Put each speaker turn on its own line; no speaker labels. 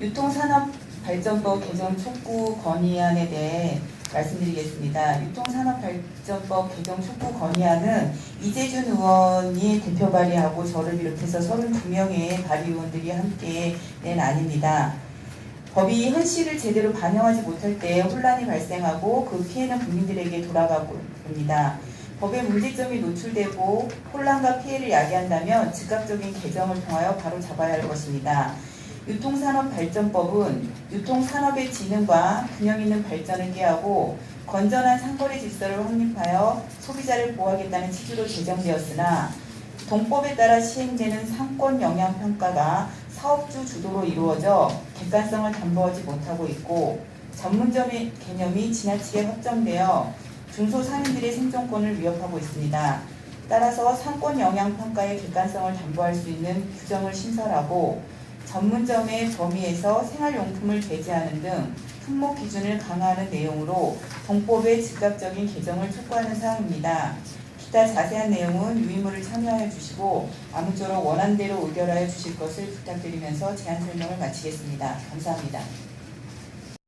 유통산업발전법 개정 촉구 건의안에 대해 말씀드리겠습니다. 유통산업발전법 개정 촉구 건의안은 이재준 의원이 대표 발의하고 저를 비롯해서 32명의 발의의원들이 함께 낸 안입니다. 법이 현실을 제대로 반영하지 못할 때 혼란이 발생하고 그 피해는 국민들에게 돌아가고 있습니다. 법의 문제점이 노출되고 혼란과 피해를 야기한다면 즉각적인 개정을 통하여 바로 잡아야 할 것입니다. 유통산업발전법은 유통산업의 진흥과 균형 있는 발전을 꾀하고 건전한 상거래 질서를 확립하여 소비자를 보호하겠다는 취지로 제정되었으나 동법에 따라 시행되는 상권 영향 평가가 사업주 주도로 이루어져 객관성을 담보하지 못하고 있고 전문점의 개념이 지나치게 확정되어 중소상인들의 생존권을 위협하고 있습니다. 따라서 상권 영향 평가의 객관성을 담보할 수 있는 규정을 신설하고 전문점의 범위에서 생활용품을 배제하는 등 품목 기준을 강화하는 내용으로 동법의 즉각적인 개정을 촉구하는 사항입니다. 기타 자세한 내용은 유의물을 참여하여 주시고 아무쪼록 원안대로 의결하여 주실 것을 부탁드리면서 제안 설명을 마치겠습니다. 감사합니다.